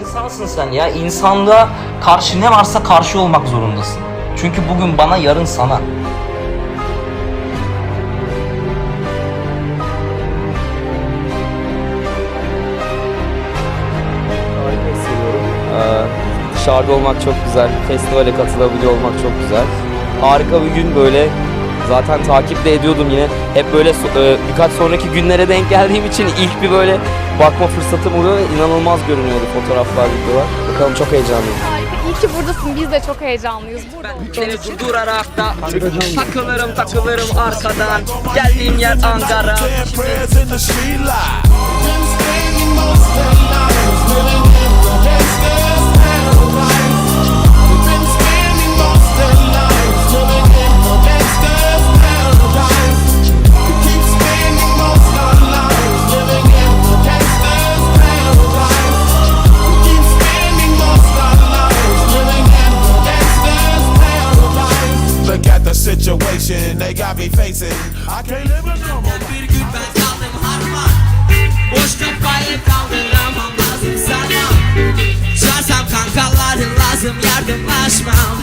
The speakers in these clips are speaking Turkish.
İnsansın sen ya. İnsanlığa karşı ne varsa karşı olmak zorundasın. Çünkü bugün bana yarın sana. Dışarıda olmak çok güzel. Festivale katılabiliyor olmak çok güzel. Harika bir gün böyle. Zaten takip de ediyordum yine. Hep böyle e, birkaç sonraki günlere denk geldiğim için ilk bir böyle bakma fırsatım oluyor. İnanılmaz görünüyordu fotoğraflar, videolar. Bakalım çok heyecanlıyım. Harika. İyi ki buradasın. Biz de çok heyecanlıyız. Burada Seni durdurarak da takılırım takılırım arkadan. Geldiğim yer Ankara. Saying situation they got me facing. I can't live a normal life. Bir gün ben kaldım harman Boş kafayla kaldıramam lazım sarmam Çarsam kankaların lazım yardımlaşmam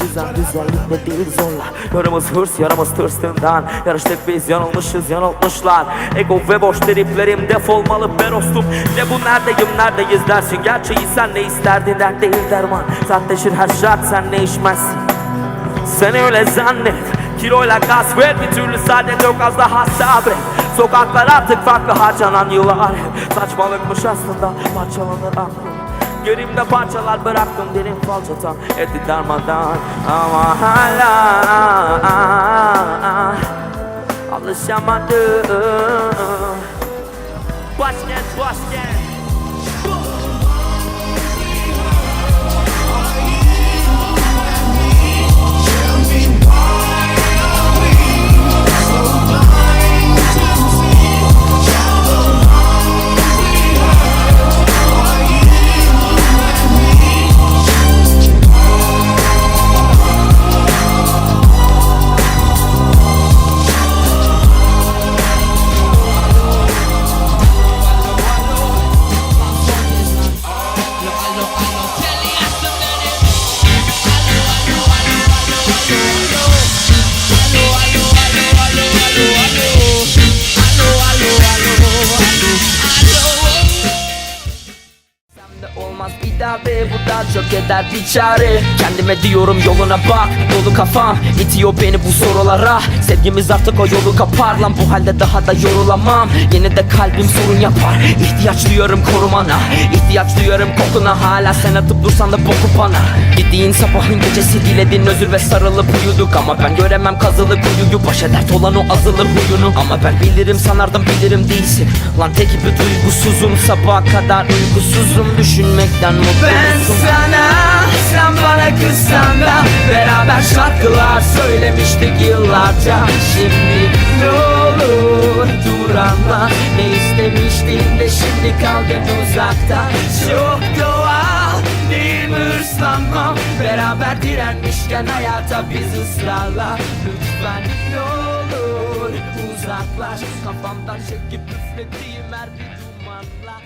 Düzen güzellikle değil zorla Yarımız hırs yaramız tırstığından. Yarıştık biz yanılmışız yanıltmışlar. Ego ve boş triplerim defolmalı ben ostum Ne bu neredeyim neredeyiz dersin. Gerçeği sen ne isterdin dert değil derman. Sertleşir her şart sen ne içmezsin. Sen öyle zannet. Kiloyla gasp et bir türlü saadet yok az daha sabret. Sokaklar artık farklı harcanan yıllar. Saçmalıkmış aslında parçalanır aklım Yerimde parçalar bıraktım derin falçatan Etti darmadan ama hala Alışamadım. Başkent başkent çok eder bir çare. Kendime diyorum yoluna bak dolu kafam. İtiyor beni bu sorulara. Sevgimiz artık o yolu kapar lan. Bu halde daha da yorulamam. Yine de kalbim sorun yapar. İhtiyaç duyuyorum korumana. İhtiyaç duyuyorum kokuna. Hala sen atıp dursan da boku bana. Gittiğin sabahın gecesi diledin. Özür ve sarılıp uyuduk. Ama ben göremem kazılı kuyuyu. Başa dert olan o azılı huyunu. Ama ben bilirim sanardım bilirim değilsin. Lan tek bir duygusuzum. Sabaha kadar uykusuzum. Düşünmekten mutsuzum Ben sana. Sen bana kızsan da Beraber şarkılar söylemiştik yıllarca. Şimdi ne olur dur anla. Ne istemiştin de şimdi kaldın uzakta. Çok doğal değil mi hırslanmam Beraber direnmişken hayata biz ısrarla. Lütfen ne olur uzaklaş. Kafamdan çekip üflediğim her bir dumanla